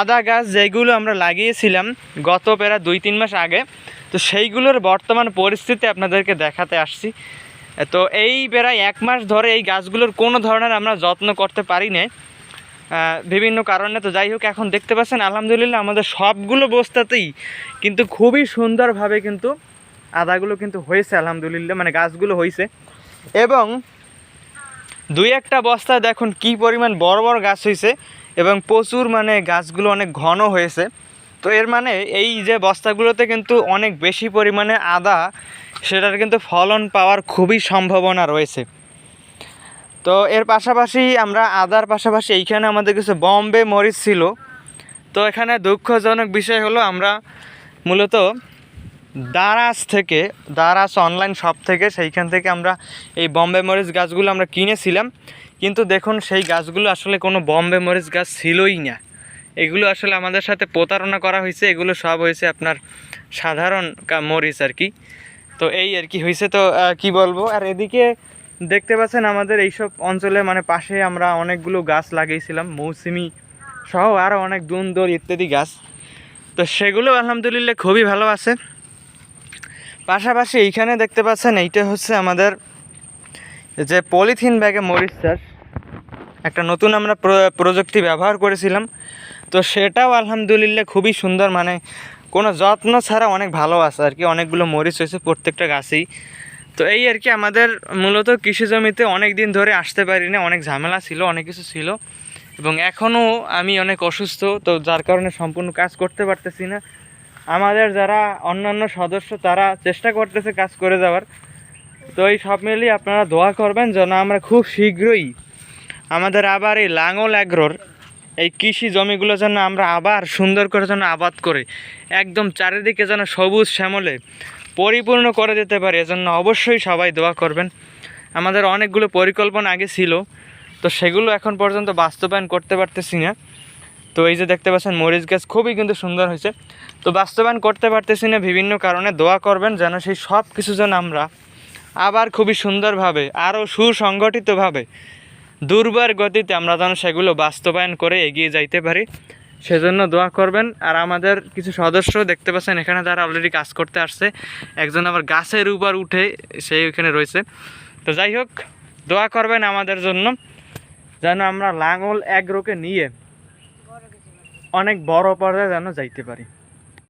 আদা গাছ যেগুলো আমরা লাগিয়েছিলাম গত প্রায় দুই, তিন মাস আগে, তো সেইগুলোর বর্তমান পরিস্থিতি আপনাদেরকে দেখাতে আসছি। তো এই প্রায় এক মাস ধরে এই গাছগুলোর কোনো ধরনের আমরা যত্ন করতে পারি না বিভিন্ন কারণে তো যাই হোক, এখন দেখতে পাচ্ছেন, আলহামদুলিল্লাহ আমাদের সবগুলো বস্তাতেই কিন্তু খুবই সুন্দরভাবে কিন্তু আদাগুলো কিন্তু হয়েছে, আলহামদুলিল্লাহ মানে গাছগুলো হয়েছে। এবং দুই একটা বস্তা দেখুন কি পরিমাণ বড় বড় গাছ হয়েছে। এবং প্রচুর মানে গাছগুলো অনেক ঘন হয়েছে। তো এর মানে এই যে বস্তাগুলোতে কিন্তু অনেক বেশি পরিমাণে আদা, সেটার কিন্তু ফলন পাওয়ার খুবই সম্ভাবনা রয়েছে। তো এর পাশাপাশি আমরা আদার পাশাপাশি এইখানে আমাদের কিছু বম্বে মরিচ ছিল। তো এখানে দুঃখজনক বিষয় হলো আমরা মূলত দারাজ থেকে, দারাজ অনলাইন শপ থেকে, সেইখান থেকে আমরা এই বম্বে মরিচ গাছগুলো আমরা কিনেছিলাম। কিন্তু দেখুন, সেই গাছগুলো আসলে কোনো বম্বে মরিচ গাছ ছিলই না। এগুলো আসলে আমাদের সাথে প্রতারণা করা হয়েছে, এগুলো সব হয়েছে আপনার সাধারণ মরিচ আর কি। তো এই আর কি হয়েছে তো কি বলব? আর এদিকে দেখতে পাচ্ছেন আমাদের এইসব অঞ্চলে মানে পাশে আমরা অনেকগুলো গাছ লাগিয়েছিলাম, মৌসুমি সহ আরও অনেক দুন দুন্দর ইত্যাদি গাছ। তো সেগুলো আলহামদুলিল্লাহ খুবই ভালো আছে। পাশাপাশি এইখানে দেখতে পাচ্ছেন, এইটা হচ্ছে আমাদের যে পলিথিন ব্যাগে মরিচ চাষ। একটা নতুন আমরা প্র- প্রযুক্তি ব্যবহার করেছিলাম। তো সেটাও আলহামদুলিল্লাহ খুবই সুন্দর মানে কোনো যত্ন ছাড়া অনেক ভালো আছে আর কি। অনেকগুলো মরিচ হয়েছে প্রত্যেকটা গাছেই। তো এই আর কি আমাদের মূলত কৃষি জমিতে অনেক দিন ধরে আসতে পারি না অনেক ঝামেলা ছিল, অনেক কিছু ছিল। এবং এখনও আমি অনেক অসুস্থ, তো যার কারণে সম্পূর্ণ কাজ করতে পারতেছি না। আমাদের যারা অন্যান্য সদস্য, তারা চেষ্টা করতেছে কাজ করে যাওয়ার। তো এই সব মিলিয়ে আপনারা দোয়া করবেন যেন আমরা খুব শীঘ্রই আমাদের আবার এই লাঙল অ্যাগ্রোর এই কৃষি জমিগুলো যেন আমরা আবার সুন্দর করে যেন আবাদ করে, একদম চারিদিকে যেন সবুজ শ্যামলে পরিপূর্ণ করে দিতে পারি, এজন্য অবশ্যই সবাই দোয়া করবেন। আমাদের অনেকগুলো পরিকল্পনা আগে ছিল, তো সেগুলো এখন পর্যন্ত বাস্তবায়ন করতে পারতেছি না। তো এই যে দেখতে পাচ্ছেন, মরিচ গাছ খুবই কিন্তু সুন্দর হয়েছে। তো বাস্তবায়ন করতে পারতেছি না বিভিন্ন কারণে, দোয়া করবেন যেন সেই সব কিছু যেন আমরা আবার খুবই সুন্দরভাবে, আরও সুসংগঠিতভাবে, দুর্বার গতিতে আমরা যেন সেগুলো বাস্তবায়ন করে এগিয়ে যাইতে পারি। সেজন্য দোয়া করবেন। আর আমাদের কিছু সদস্য দেখতে পাচ্ছেন, এখানে তারা অলরেডি কাজ করতে আসছে। একজন আবার গাছের উপর উঠে সেই ওখানে রয়েছে। তো যাই হোক, দোয়া করবেন আমাদের জন্য, যেন আমরা লাঙল এক রোকে নিয়ে অনেক বড় পর্যায়ে যেন যাইতে পারি।